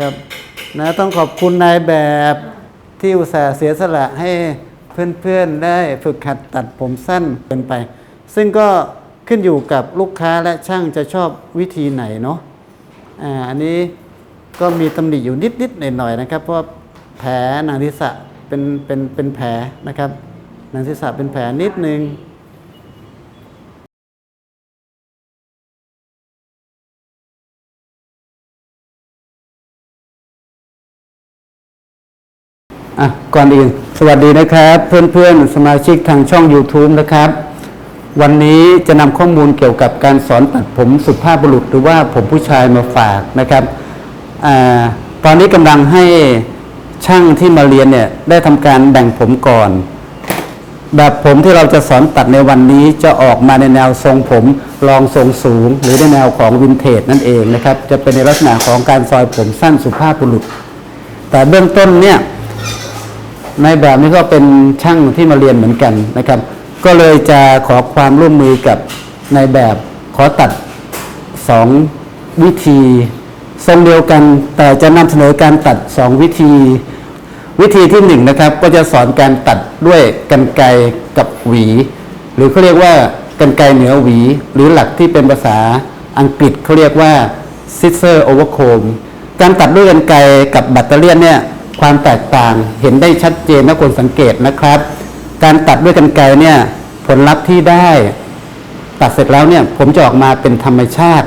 ครับนะต้องขอบคุณนายแบบที่อุตส่าห์เสียสละให้เพื่อนๆได้ฝึกหัดตัดผมสั้นเป็นไป ซึ่งก็ขึ้นอยู่กับลูกค้าและช่างจะชอบวิธีไหนเนาะอ่าอันนี้ก็มีตำหนิอยู่นิดๆหน่อยๆนะครับ เพราะแผลหนังศีรษะเป็นเป็นเป็นแผลนะครับ หนังศีรษะเป็นแผลนิดนึง อะก่อนอื่น สวัสดีนะครับ เพื่อนๆ สมาชิกทางช่อง YouTube นะครับ วันนี้จะนำข้อมูลเกี่ยวกับการสอนตัดผมสุภาพบุรุษหรือว่าผมผู้ชายมาฝากนะครับอตอนนี้กำลังให้ช่างที่มาเรียนเนี่ยได้ทำการแบ่งผมก่อน แบบผมที่เราจะสอนตัดในวันนี้จะออกมาในแนวทรงผมรองทรงสูง หรือในแนวของวินเทจนั่นเองนะครับ จะเป็นในลักษณะของการซอยผมสั้นสุภาพบุรุษ แต่เบื้องต้นเนี่ย ในแบบนี้ก็เป็นช่างที่มาเรียนเหมือนกันนะครับ ก็เลยจะขอความร่วมมือกับในายแบบขอตัดสองวิธีทรงเดียวกัน แต่จะนำเสนอการตัดสองวิธี วิธีที่หนึ่งนะครับ ก็จะสอนการตัดด้วยกันไกรกับหวี หรือเขาเรียกว่ากันไกรเหนือหวี หรือหลักที่เป็นภาษาอังกฤษเขาเรียกว่า scissor over comb การตัดด้วยกันไกรกับแบตเตอรี่เนี่ย ความแตกต่างเห็นได้ชัดเจนนะคนสังเกตนะครับ การตัดด้วยกันไกรเนี่ยผลลัพธ์ที่ได้ ตัดเสร็จแล้วเนี่ยผมจะออกมาเป็นธรรมชาติ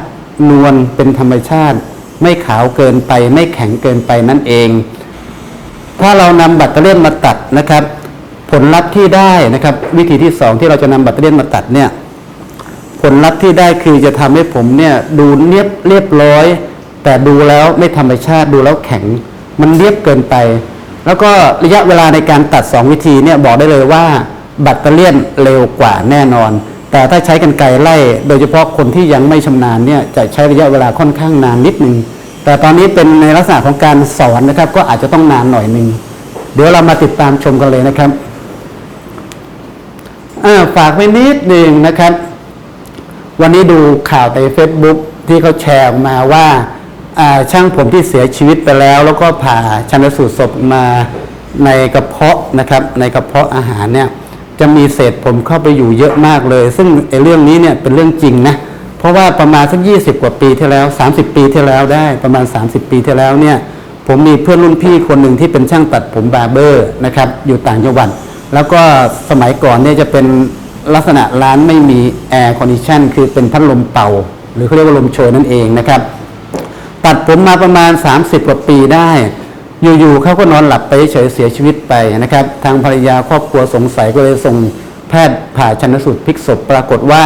นวลเป็นธรรมชาติ ไม่ขาวเกินไป ไม่แข็งเกินไปนั่นเอง ถ้าเรานำแบัตเตอเลียนมาตัดนะครับ ผลลัพธ์ที่ได้นะครับ วิธีที่สองที่เราจะนำแบัตเตอเลียนมาตัดเนี่ยผลลัพธ์ที่ได้คือจะทำให้ผมเนี่ยดูเรียบเรียบร้อย แต่ดูแล้วไม่ธรรมชาติดูแล้วแข็ง มันเรียบเกินไป แล้วก็ระยะเวลาในการตัด 2 วิธีเนี่ยบอกได้เลยว่าบัตเตอเลียนเร็วกว่าแน่นอน แต่ถ้าใช้กันไกรไล่ โดยเฉพาะคนที่ยังไม่ชำนาญเนี่ยจะใช้ระยะเวลาค่อนข้างนานนิดนึง แต่ตอนนี้เป็นในลักษณะของการสอนนะครับ ก็อาจจะต้องนานหน่อยหนึ่งเดี๋ยวเรามาติดตามชมกันเลยนะครับฝากไว้นิดหนึ่งนะครับ วันนี้ดูข่าวใน Facebook ที่เขาแชร์ออกมาว่า ช่างผมที่เสียชีวิตไปแล้ว แล้วก็ผ่าชันสูตรศพมาในกระเพาะนะครับ ในกระเพาะอาหารเนี่ยจะมีเศษผมเข้าไปอยู่เยอะมากเลย ซึ่งไอ้เรื่องนี้เนี่ยเป็นเรื่องจริงนะเพราะว่าประมาณสัก20 กว่าปีที่แล้ว 30 ปีที่แล้วได้ประมาณ 30 ปีที่แล้วเนี่ยผมมีเพื่อนรุ่นพี่คนหนึ่งที่เป็นช่างตัดผมบาร์เบอร์นะครับอยู่ต่างจังหวัดแล้วก็สมัยก่อนเนี่ยจะเป็นลักษณะร้านไม่มีแอร์คอนดิชันคือเป็นพัดลมเป่า หรือเขาเรียกว่าลมโชยนั่นเองนะครับ ตัดผมมาประมาณ 30 กว่าปีได้ อยู่ๆเขาก็นอนหลับไปเฉยเสียชีวิตไปนะครับ ทางภรรยาครอบครัวสงสัยก็เลยส่งแพทย์ผ่าชันสูตรพลิกศพปรากฏว่า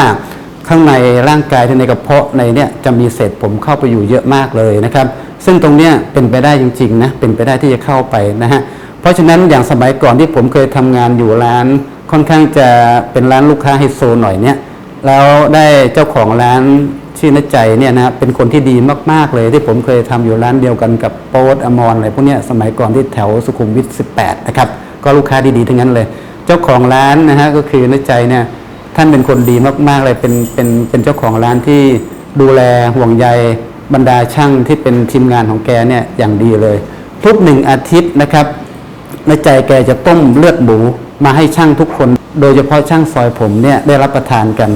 ข้างในร่างกายที่ในกระเพาะในเนี่ยจะมีเศษผมเข้าไปอยู่เยอะมากเลยนะครับ ซึ่งตรงเนี้ยเป็นไปได้จริงๆนะเป็นไปได้ที่จะเข้าไปนะฮะเพราะฉะนั้นอย่างสมัยก่อนที่ผมเคยทำงานอยู่ร้าน ค่อนข้างจะเป็นร้านลูกค้าไฮโซหน่อยเนี่ยแล้วได้เจ้าของร้าน ชื่อนใจเนี่ยนะเป็นคนที่ดีมาก ๆ เลยที่ผมเคยทำอยู่ร้านเดียวกันกับโป๊ตอมรอะไรพวกเนี้ยสมัยก่อนที่แถวสุขุมวิท 18 นะครับ ก็ลูกค้าดี ๆ ทั้งนั้นเลย เจ้าของร้านนะฮะก็คือนใจเนี่ยท่านเป็นคนดีมากๆเลยเป็นเป็นเป็นเจ้าของร้านที่ดูแลห่วงใยบรรดาช่างที่เป็นทีมงานของแกเนี่ยอย่างดีเลย ทุกหนึ่งอาทิตย์นะครับในใจแกจะต้มเลือดหมูมาให้ช่างทุกคน โดยเฉพาะช่างซอยผมเนี่ยได้รับประทานกัน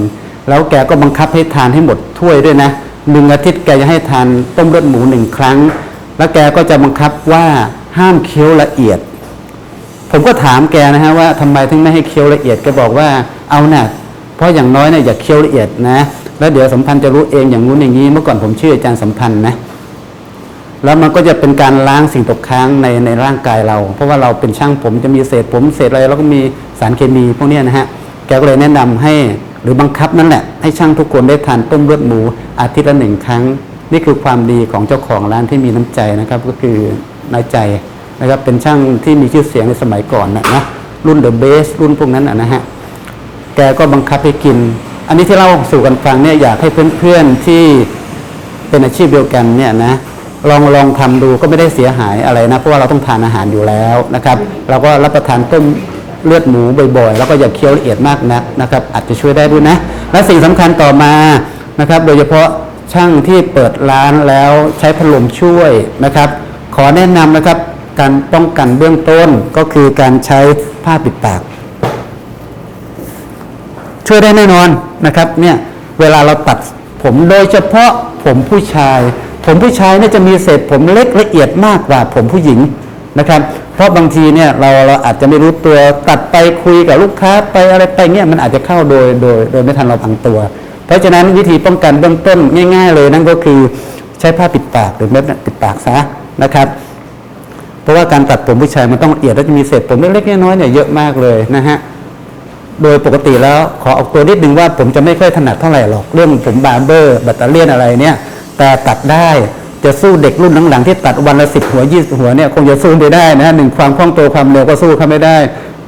แล้วแกก็บังคับให้ทานให้หมดถ้วยด้วยนะหนึ่งอาทิตย์แกจะให้ทานต้มเลือดหมูหนึ่งครั้ง แล้วแกก็จะบังคับว่าห้ามเคี้ยวละเอียด ผมก็ถามแกนะฮะว่าทำไมถึงไม่ให้เคี้ยวละเอียดแกบอกว่าเอานะ่ะเพราะอย่างน้อยเนี่ยอย่าเคี้ยวละเอียดนะ แล้วเดี๋ยวสัมพันธ์จะรู้เองอย่างนู้นอย่างนี้เมื่อก่อนผมชื่ออาจารย์สัมพันธ์นะแล้วมันก็จะเป็นการล้างสิ่งตกค้างในในร่างกายเรา เพราะว่าเราเป็นช่างผมจะมีเศษผมเศษอะไรแล้วก็มีสารเคมีพวกนี้นะฮะแกก็เลยแนะนำให้ หรือบังคับนั่นแหละให้ช่างทุกคนได้ทานต้มเลือดหมูอาทิตย์ละหนึ่งครั้ง นี่คือความดีของเจ้าของร้านที่มีน้ำใจนะครับ ก็คือนายใจนะครับเป็นช่างที่มีชื่อเสียงในสมัยก่อนนะนะรุ่นเดอะเบสรุ่นพวกนั้นนะนะฮะแกก็บังคับให้กิน อันนี้ที่เล่าสู่กันฟังเนี่ยอยากให้เพื่อนๆที่เป็นอาชีพเดียวกันเนี่ยนะลองลองทำดูก็ไม่ได้เสียหายอะไรนะเพราะว่าเราต้องทานอาหารอยู่แล้วนะครับ เราก็รับประทานต้ม เลือดหมูบ่อยๆ แล้วก็อย่าเคี้ยวละเอียดมากนักนะครับ อาจจะช่วยได้ด้วยนะ และสิ่งสำคัญต่อมานะครับ โดยเฉพาะช่างที่เปิดร้านแล้วใช้พัดลมช่วยนะครับ ขอแนะนำนะครับการป้องกันเบื้องต้นก็คือการใช้ผ้าปิดปาก ช่วยได้แน่นอนนะครับเนี่ยเวลาเราตัดผมโดยเฉพาะผมผู้ชาย ผมผู้ชายเนี่ยจะมีเศษผมเล็กละเอียดมากกว่าผมผู้หญิง นะครับ เพราะบางทีเนี่ยเราเราอาจจะไม่รู้ตัวตัดไปคุยกับลูกค้าไปอะไรไปเนี่ยมันอาจจะเข้าโดยโดยโดยไม่ทันเราพังตัว เพราะฉะนั้นวิธีป้องกันเบื้องต้นง่าย ๆ เลยนั่นก็คือใช้ผ้าปิดปากหรือเม็ดปิดปากซะนะครับ เพราะว่าการตัดผมผู้ชายมันต้องละเอียดแล้วจะมีเศษผมเล็กๆน้อยๆเนี่ยเยอะมากเลยนะฮะโดยปกติแล้วขอออกตัวนิดนึงว่าผมจะไม่ค่อยถนัดเท่าไหร่หรอกเรื่องผมบาร์เบอร์แบตเตอเลียนอะไรเนี่ยแต่ตัดได้ จะสู้เด็กรุ่นหลังๆที่ตัดวันละสิบหัวยี่สิบหัวเนี่ยคงจะสู้ไม่ได้นะหนึ่งความคล่องตัวความเร็วก็สู้เขาไม่ได้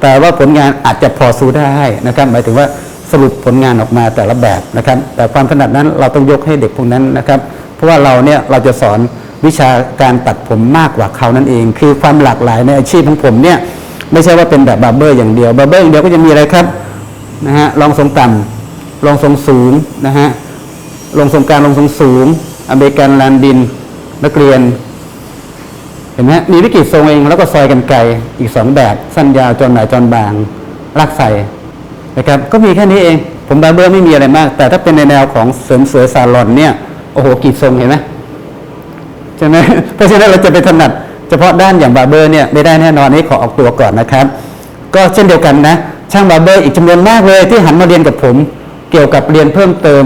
แต่ว่าผลงานอาจจะพอสู้ได้นะครับ หมายถึงว่าสรุปผลงานออกมาแต่ละแบบนะครับ แต่ความถนัดนั้นเราต้องยกให้เด็กพวกนั้นนะครับ เพราะว่าเราเนี่ยเราจะสอนวิชาการตัดผมมากกว่าเขานั่นเอง คือความหลากหลายในอาชีพของผมเนี่ยไม่ใช่ว่าเป็นแบบบาร์เบอร์อย่างเดียวบาร์เบอร์อย่างเดียวก็จะมีอะไรครับนะฮะรองทรงต่ำรองทรงสูงนะฮะรองทรงกลางรองทรงสูง อเมริกันแลนดิน นักเรียน เห็นไหมมีวิกฤตทรงเอง แล้วก็ซอยกันไกลอีกสองแบบ สั้นยาวจนหนาจนบางลากใส่นะครับก็มีแค่นี้เอง ผมบาร์เบอร์ไม่มีอะไรมาก แต่ถ้าเป็นในแนวของเสริมสวยซาลอนเนี่ยโอ้โหกรีดทรงเห็นไหมใช่ไหมเพราะฉะนั้นเราจะไปถนัดเฉพาะด้านอย่างบาร์เบอร์เนี่ยไม่ได้แน่นอนนี่ขอออกตัวก่อนนะครับ ก็เช่นเดียวกันนะ ช่างบาร์เบอร์อีกจำนวนมากเลยที่หันมาเรียนกับผม เกี่ยวกับเรียนเพิ่มเติม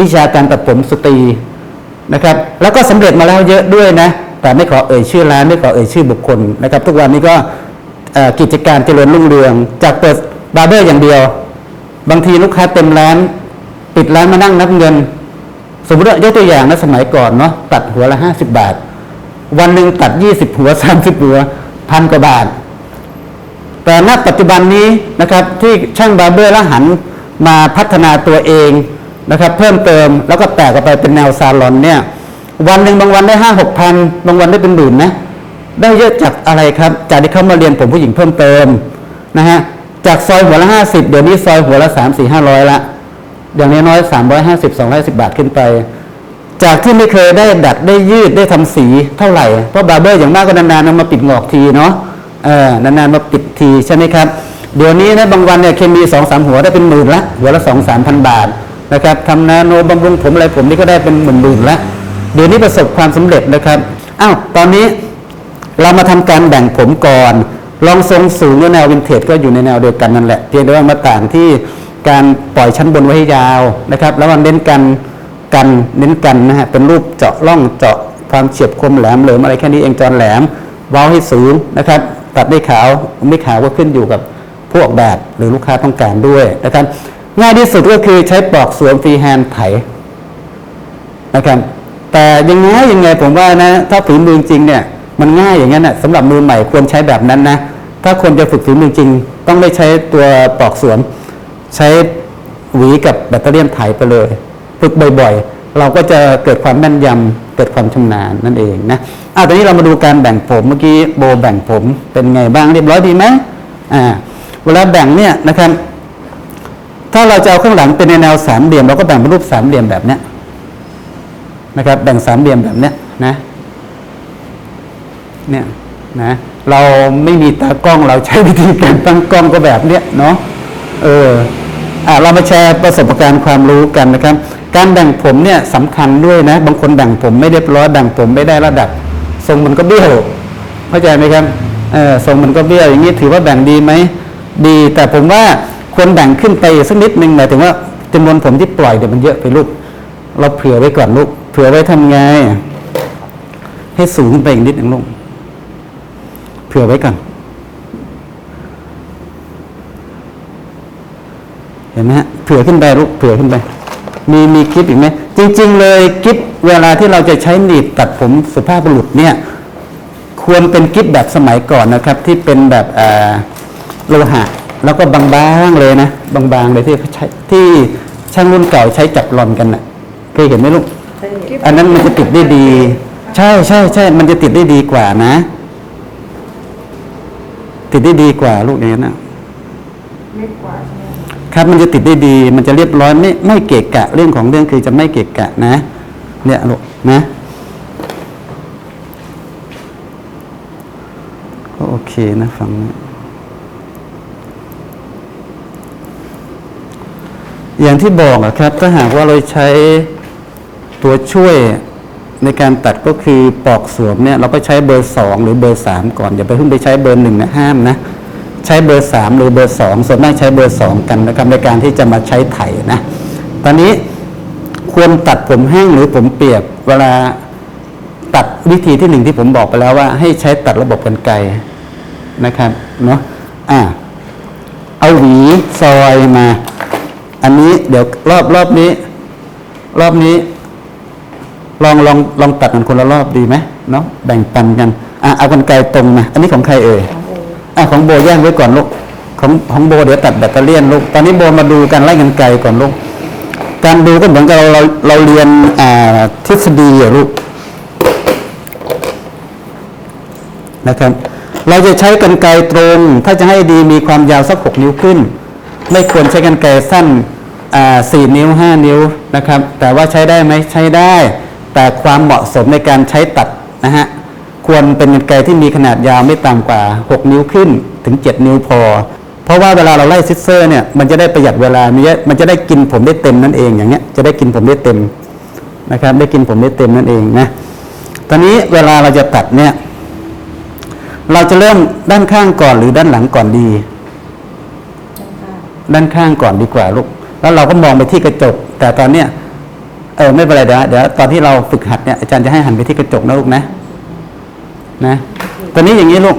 วิชาการตัดผมสตรี นะครับ แล้วก็สำเร็จมาแล้วเยอะด้วยนะ แต่ไม่ขอเอ่ยชื่อร้านไม่ขอเอ่ยชื่อบุคคลนะครับ ทุกวันนี้ก็กิจการเจริญรุ่งเรือง จากเปิดบาร์เบอร์อย่างเดียว บางทีลูกค้าเต็มร้าน ปิดร้านมานั่งนับเงิน สมมติว่ายกตัวอย่างนะสมัยก่อนเนาะตัดหัวละห้าสิบบาท วันหนึ่งตัดยี่สิบหัวสามสิบหัวพันกว่าบาท แต่ณปัจจุบันนี้นะครับที่ช่างบาร์เบอร์ละหันมาพัฒนาตัวเอง นะครับ เพิ่มเติมแล้วก็แตกออกไปเป็นแนวซาลอนเนี่ย วันหนึ่งบางวันได้ห้าหกพันบางวันได้เป็นหมื่นนะได้เยอะจากอะไรครับ จากที่เขามาเรียนผมผู้หญิงเพิ่มเติมนะฮะจากซอยหัวละห้าสิบเดี๋ยวนี้ซอยหัวละสามสี่ห้าร้อยละอย่างน้อยสามร้อยห้าสิบสองร้อยสิบาทขึ้นไป จากที่ไม่เคยได้ดัดได้ยืดได้ทำสีเท่าไหร่เพราะบาร์เบอร์อย่างมากก็นานๆเอามาปิดงอกทีเนาะเออนานๆมาปิดทีใช่ไหมครับ เดี๋ยวนี้นะบางวันเนี่ยเคมีสองสามหัวได้เป็นหมื่นละหัวละสองสามพันบาท นะครับทำนาโนบำรุงผมอะไรผมนี่ก็ได้เป็นหมื่นๆละเดี๋ยวนี้ประสบความสำเร็จนะครับอ้าวตอนนี้เรามาทำการแบ่งผมก่อน ลองทรงสูงและแนววินเทจก็อยู่ในแนวเดียวกันนั่นแหละเพียงแต่ว่ามาต่างที่การปล่อยชั้นบนไว้ให้ยาวนะครับแล้วมันเน้นกันกันเน้นกันนะฮะเป็นรูปเจาะร่องเจาะความเฉียบคมแหลมเหลิมอะไรแค่นี้เองจอนแหลมเว้าให้สูงนะครับตัดไม่ขาวไม่ขาวก็ขึ้นอยู่กับผู้ออกแบบหรือลูกค้าต้องการด้วยนะครับ ง่ายที่สุดก็คือใช้ปลอกสวมฟรีแฮนด์ไถนะครับ แต่ยังไงยังไงผมว่านะ ถ้าฝีมือจริงเนี่ย มันง่ายอย่างนั้นนะสำหรับมือใหม่ควรใช้แบบนั้นนะ ถ้าคนจะฝึกฝีมือจริง ต้องไม่ใช้ตัวปลอกสวม ใช้หวีกับแบตเตอรี่ไถไปเลยฝึกบ่อยๆ เราก็จะเกิดความแม่นยำเกิดความชำนาญนั่นเองนะอะตอนนี้เรามาดูการแบ่งผมเมื่อกี้โบแบ่งผมเป็นไงบ้างเรียบร้อยดีไหมอ่าเวลาแบ่งเนี่ยนะครับ ถ้าเราจะเอาข้างหลังเป็นในแนวสามเหลี่ยมเราก็แบ่งเป็นรูปสามเหลี่ยมแบบเนี้ยนะครับ แบ่งสามเหลี่ยมแบบเนี้ยนะเนี่ยนะเราไม่มีตากล้องเราใช้วิธีการตั้งกล้องก็แบบเนี้ยเนาะเอออะเรามาแชร์ประสบการณ์ความรู้กันนะครับ การแบ่งผมเนี่ยสำคัญด้วยนะ บางคนแบ่งผมไม่เรียบร้อยแบ่งผมไม่ได้ระดับ ทรงมันก็เบี้ยวเข้าใจไหมครับเออทรงมันก็เบี้ยวอย่างนี้ถือว่าแบ่งดีไหมดี แต่ผมว่า ควรแบ่งขึ้นไปสักนิดนึงหมายถึงว่าจำนวนผมที่ปล่อยเดี๋ยวมันเยอะไปลูก เราเผื่อไว้ก่อนลูก เผื่อไว้ทำไง ให้สูงขึ้นไปอีกนิดหนึ่งลูก เผื่อไว้ก่อน เห็นไหมฮะ เผื่อขึ้นไปลูก เผื่อขึ้นไป มีมีคลิปอีกไหม จริง ๆ เลยคลิปเวลาที่เราจะใช้หนีบตัดผมสุภาพบุรุษเนี่ย ควรเป็นกิฟแบบสมัยก่อนนะครับ ที่เป็นแบบโลหะ แล้วก็บางๆเลยนะ บางๆเลยที่ใช้ที่ช่างรุ่นเก่าใช้จับหลอนกันนะ่ะเคยเห็นไหมลูกอันนั้นมันจะติดได้ดี ใช่ใช่ใช่มันจะติดได้ดีกว่านะ ติดได้ดีกว่าลูกอย่างนั้นนะเล็กกว่าครับมันจะติดได้ดี มันจะเรียบร้อยไม่ไม่เกะกะ เรื่องของเรื่องคือจะไม่เกะกะนะ เนี่ยลูกนะโอเคนะฝั่งนี้ อย่างที่บอกอะครับ ถ้าหากว่าเราใช้ตัวช่วยในการตัดก็คือปอกสวมเนี่ยเราก็ใช้เบอร์สองหรือเบอร์สามก่อน อย่าไปเพิ่งไปใช้เบอร์หนึ่งนะห้ามนะใช้เบอร์สามหรือเบอร์สองส่วนมากใช้เบอร์สองกันนะครับในการที่จะมาใช้ไถนะ ตอนนี้ควรตัดผมแห้งหรือผมเปียกเวลาตัดวิธีที่หนึ่งที่ผมบอกไปแล้วว่า ให้ใช้ตัดระบบกันไกนะครับเนาะอ่าเอาหวีซอยมา อันนี้เดี๋ยวรอบรอบนี้ รอบนี้ ลองลองลองตัดกันคนละรอบดีไหมเนาะแบ่งปันกันอะเอากันไกลตรงมาอันนี้ของใครเอ่ยอะของโบแย่งไว้ก่อนลูกของของโบเดี๋ยวตัดแบตเตอรี่ยนลูกตอนนี้โบมาดูกันไล่กันไกลก่อนลูกการดูก็เหมือนกับเราเราเราเรียนอ่าทฤษฎีอะลูกนะครับ เราจะใช้กันไกลตรง ถ้าจะให้ดีมีความยาวสักหกนิ้วขึ้น ไม่ควรใช้กันไกลสั้นสี่นิ้วห้านิ้วนะครับ แต่ว่าใช้ได้ไหมใช้ได้ แต่ความเหมาะสมในการใช้ตัดนะฮะควรเป็นกันไกลที่มีขนาดยาวไม่ต่ำกว่า 6 นิ้วขึ้นถึง 7 นิ้วพอ เพราะว่าเวลาเราไล่ซิสเซอร์เนี่ยมันจะได้ประหยัดเวลามมันจะได้กินผมได้เต็มนั่นเองอย่างเงี้ยจะได้กินผมได้เต็มนะครับได้กินผมได้เต็มนั่นเองนะตอนนี้เวลาเราจะตัดเนี่ยเราจะเริ่มด้านข้างก่อนหรือด้านหลังก่อนดี ด้านข้างก่อนดีกว่าลูกแล้วเราก็มองไปที่กระจก แต่ตอนเนี้ยเออไม่เป็นไรเดี๋ยวเดี๋ยวตอนที่เราฝึกหัดเนี่ยอาจารย์จะให้หันไปที่กระจกนะลูกนะนะตอนนี้อย่างนี้ลูก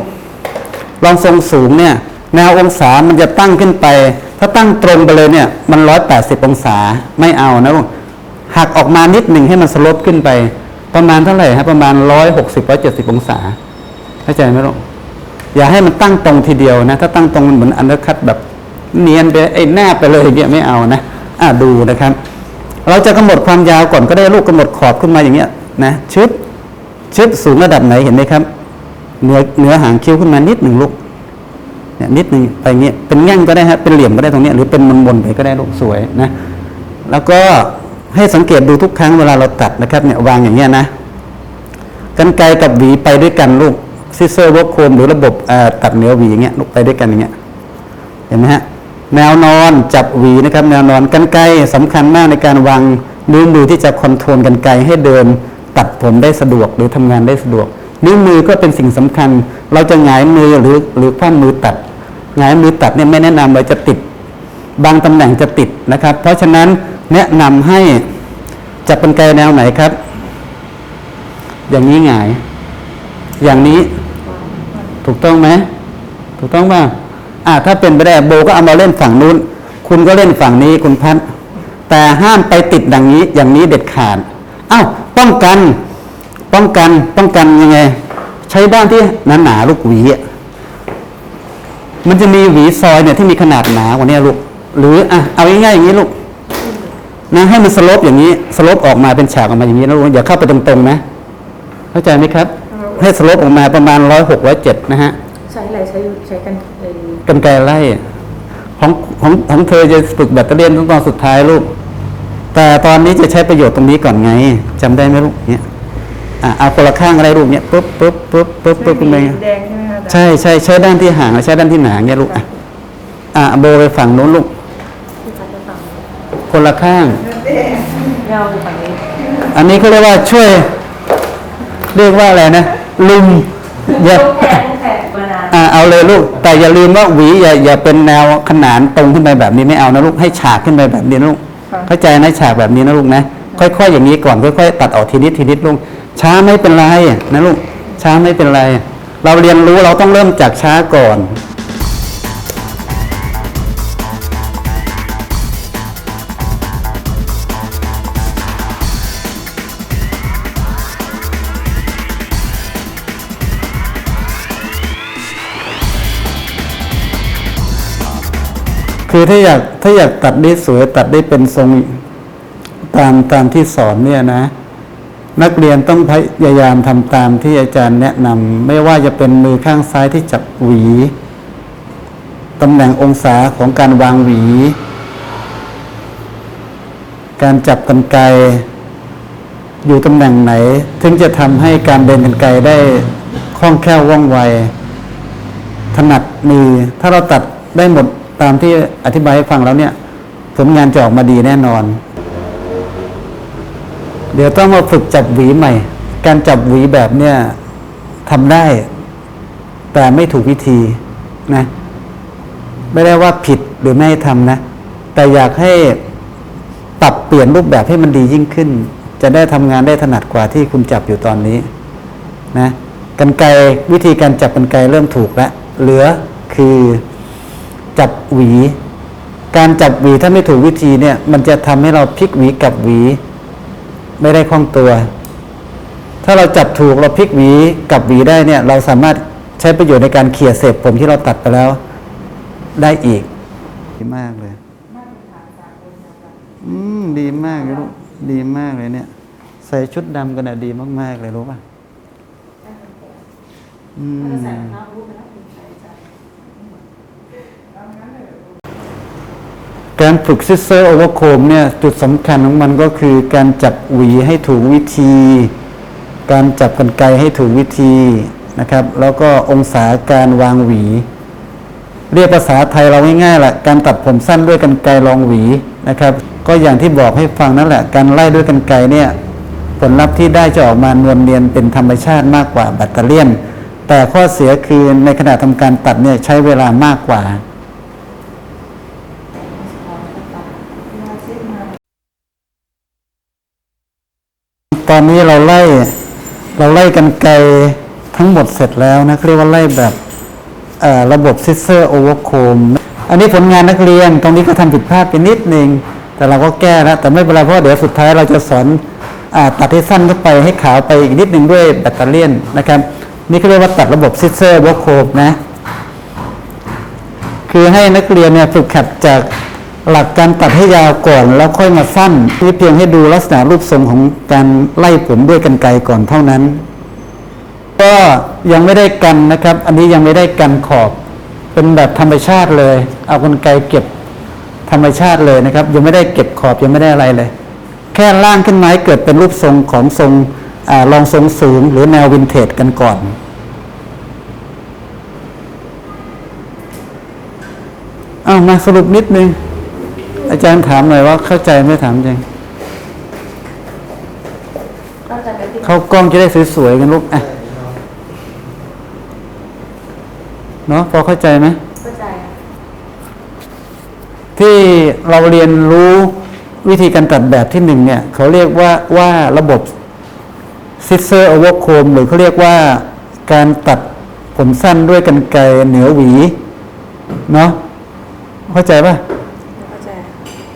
ลองทรงสูงเนี่ยแนวองศามันจะตั้งขึ้นไป ถ้าตั้งตรงไปเลยเนี่ย มันร้อยแปดสิบองศาไม่เอานะลูกหักออกมานิดหนึ่งให้มันสลบขึ้นไป ประมาณเท่าไหร่ฮะประมาณร้อยหกสิบร้อยเจ็ดสิบองศาเข้าใจไหมลูกอย่าให้มันตั้งตรงทีเดียวนะ ถ้าตั้งตรงมันเหมือนอันเดอร์คัตแบบ เนียนไปไอ้แนบไปเลยอย่างเงี้ยไม่เอานะอะดูนะครับ เราจะกำหนดความยาวก่อนก็ได้ลูกกำหนดขอบขึ้นมาอย่างเงี้ยนะชึบชึบสูงระดับไหนเห็นไหมครับเหนือเหนือหางคิ้วขึ้นมานิดหนึ่งลูกเนี่ยนิดหนึ่งไปเงี้ยเป็นแง่งก็ได้ฮะเป็นเหลี่ยมก็ได้ตรงเนี้ยหรือเป็นมนๆไปก็ได้ลูกสวยนะ แล้วก็ให้สังเกตดูทุกครั้งเวลาเราตัดนะครับเนี่ยวางอย่างเงี้ยนะกันไกลกับหวีไปด้วยกันลูกซิเซอร์วอโคมหรือระบบตัดเหนือหวีอย่างเงี้ยลูกไปด้วยกันอย่างเงี้ยเห็นไหมฮะ แนวนอนจับหวีนะครับแนวนอนกันไกลสำคัญมากในการวางนิ้วมือที่จะคอนโทรลกันไกลให้เดิน ตัดผมได้สะดวกหรือทำงานได้สะดวก นิ้วมือก็เป็นสิ่งสำคัญ เราจะหงายมือหรือหรือคว่ำมือตัดหงายมือตัดเนี่ยไม่แนะนำเลยจะติด บางตำแหน่งจะติดนะครับ เพราะฉะนั้นแนะนำให้จับกันไกลแนวไหนครับ อย่างนี้หงาย อย่างนี้ถูกต้องไหมถูกต้องป่ะ อ่าถ้าเป็นไปได้โบก็เอามาเล่นฝั่งนู้น คุณก็เล่นฝั่งนี้คุณพัดแต่ห้ามไปติดดังนี้อย่างนี้เด็ดขาดอ้าวป้องกัน ป้องกันป้องกันยังไง ใช้ด้านที่หนาๆลูกหวีอะมันจะมีหวีซอยเนี่ยที่มีขนาดหนากว่านี้ลูก หรืออะเอาง่ายๆอย่างนี้ลูกนะให้มันสลบอย่างนี้สลบออกมาเป็นฉากออกมาอย่างนี้นะลูกอย่าเข้าไปตรงๆนะ เข้าใจไหมครับ ให้สลบออกมาประมาณร้อยหกร้อยเจ็ดนะฮะ ใช้อะไรใช้ใช้กันเอง กันไกลไล่ของของของเธอจะฝึกแบตเตอรี่ต้องตอนสุดท้ายลูก แต่ตอนนี้จะใช้ประโยชน์ตรงนี้ก่อนไงจำได้ไหมลูกเนี่ยอะเอาคนละข้างอะไรลูกเนี่ยปุ๊บปุ๊บปุ๊บปุ๊บปุ๊บปุ๊บไปแดงใช่ไหมคะใช่ใช่ใช้ด้านที่ห่างและใช้ด้านที่หนาเนี่ยลูกอะอะโบไปฝั่งโน้นลูกที่พัดจะฟังคนละข้างเงาฝั่งนี้อันนี้เขาเรียกว่าช่วย เรียกว่าอะไรนะลุมอย่า เอาเลยลูก แต่อย่าลืมว่าหวีอย่าอย่าเป็นแนวขนานตรงขึ้นไปแบบนี้ไม่เอานะลูกให้ฉากขึ้นไปแบบนี้นะลูก เข้าใจนะฉากแบบนี้นะลูกนะ ค่อยๆอย่างนี้ก่อนค่อยๆตัดออกทีนิดทีนิดลูก ช้าไม่เป็นไรนะลูกช้าไม่เป็นไร เราเรียนรู้เราต้องเริ่มจากช้าก่อน คือถ้าอยากถ้าอยากตัดได้สวยตัดได้เป็นทรงตามตามที่สอนเนี่ยนะ นักเรียนต้องพยายามทำตามที่อาจารย์แนะนำไม่ว่าจะเป็นมือข้างซ้ายที่จับหวีตำแหน่งองศาของการวางหวี การจับกันไกอยู่ตำแหน่งไหน ถึงจะทำให้การเดินกันไกรได้คล่องแคล่วว่องไว ถนัดมือถ้าเราตัดได้หมด ตามที่อธิบายให้ฟังแล้วเนี่ย ผลงานจะออกมาดีแน่นอน เดี๋ยวต้องมาฝึกจับหวีใหม่ การจับหวีแบบเนี่ยทำได้ แต่ไม่ถูกวิธีนะ ไม่ได้ว่าผิดหรือไม่ให้ทำนะ แต่อยากให้ปรับเปลี่ยนรูปแบบให้มันดียิ่งขึ้น จะได้ทำงานได้ถนัดกว่าที่คุณจับอยู่ตอนนี้ นะกันไกวิธีการจับกันไกเริ่มถูกแล้วเหลือคือ จับหวี การจับหวีถ้าไม่ถูกวิธีเนี่ย มันจะทำให้เราพลิกหวีกับหวี ไม่ได้คล่องตัว ถ้าเราจับถูกเราพลิกหวีกับหวีได้เนี่ย เราสามารถใช้ประโยชน์ในการเขี่ยเศษผมที่เราตัดไปแล้ว ได้อีกดีมากเลย อืมดีมากเลยลูกดีมากเลยเนี่ย ใส่ชุดดำกันอะดีมาก ๆ เลยรู้ป่ะ อืม การฝึกซิสเซอร์โอเวอร์โคมเนี่ยจุดสำคัญของมันก็คือการจับหวีให้ถูกวิธี การจับกันไกรให้ถูกวิธีนะครับ แล้วก็องศาการวางหวี เรียกภาษาไทยเราง่ายๆแหละการตัดผมสั้นด้วยกันไกรรองหวีนะครับ ก็อย่างที่บอกให้ฟังนั่นแหละ การไล่ด้วยกันไกรเนี่ยผลลัพธ์ที่ได้จะออกมานวลเนียนเป็นธรรมชาติมากกว่าแบตเตอเลียนแต่ข้อเสียคือในขณะทำการตัดเนี่ยใช้เวลามากกว่า ตอนนี้เราไล่ เราไล่กันไกลทั้งหมดเสร็จแล้วนะเรียกว่าไล่แบบระบบซิสเซอร์โอเวอร์โคมอันนี้ผลงานนักเรียนตรงนี้ก็ทำผิดพลาดไปนิดนึง แต่เราก็แก้แล้วแต่ไม่เป็นไรเพราะเดี๋ยวสุดท้ายเราจะสอนอตัดให้สั้นเข้าไปให้ขาวไปอีกนิดนึงด้วยแบตเตอเลียนะครับ นี่เขาเรียกว่าตัดระบบซิสเซอร์โอเวอร์โคมนะ คือให้นักเรียนเนี่ยฝึกขัดจาก หลักการตัดให้ยาวก่อนแล้วค่อยมาสั้นนี่เพียงให้ดูลักษณะรูปทรงของการไล่ผมด้วยกันไกก่อนเท่านั้น ก็ยังไม่ได้กันนะครับ อันนี้ยังไม่ได้กันขอบ เป็นแบบธรรมชาติเลย เอากรรไกเก็บธรรมชาติเลยนะครับ ยังไม่ได้เก็บขอบยังไม่ได้อะไรเลย แค่ล่างขึ้นมาให้เกิดเป็นรูปทรงของทรงอารองทรงสูงหรือแนววินเทจกันก่อนเอามาสรุปนิดนึง อาจารย์ถามหน่อยว่าเข้าใจไหม่ถามจริงก็จะเป็นที่เข้ากล้องจะได้สวยๆกันลูกอะเนาะพอเข้าใจไหมเข้าใจอะที่เราเรียนรู้วิธีการตัดแบบที่หนึ่งเนี่ย เขาเรียกว่าว่าระบบซิสเซอร์โอเวอร์โคมหรือเขาเรียกว่าการตัดผมสั้นด้วยกันไกรเหนือหวี เนาะเข้าใจป่ะเข้าใจ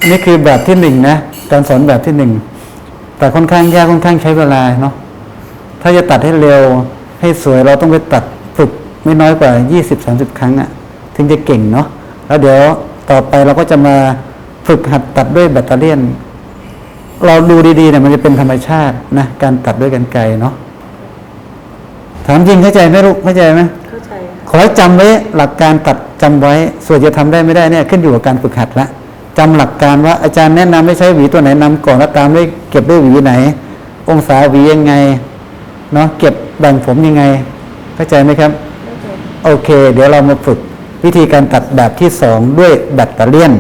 นี่คือแบบที่หนึ่งนะการสอนแบบที่หนึ่งแต่ค่อนข้างยากค่อนข้างใช้เวลาเนาะถ้าจะตัดให้เร็วให้สวยเราต้องไปตัดฝึกไม่น้อยกว่า 20-30 ครั้งอะ่ะถึงจะเก่งเนาะแล้วเดี๋ยวต่อไปเราก็จะมาฝึกหัดตัดด้วยแบตเตอเลียนเราดูดีๆเนี่ยมันจะเป็นธรรมชาตินะการตัดด้วยกันไกรเนาะถามจริงเข้าใจไหมลูกเข้าใจไหมเข้าใจอะขอให้จำไว้หลักการตัดจำไว้ส่วนจะทำได้ไม่ได้เนี่ยขึ้นอยู่กับการฝึกหัดละ จำหลักการว่าอาจารย์แนะนำไม่ใช้หวีตัวไหนนำก่อนแล้วตามด้วยเก็บด้วยหวีไหน องศาหวียังไงเนาะเก็บแบ่งผมยังไง เข้าใจไหมครับเข้าใจโอเค เดี๋ยวเรามาฝึกวิธีการตัดแบบที่สองด้วยแบตเตอเลียน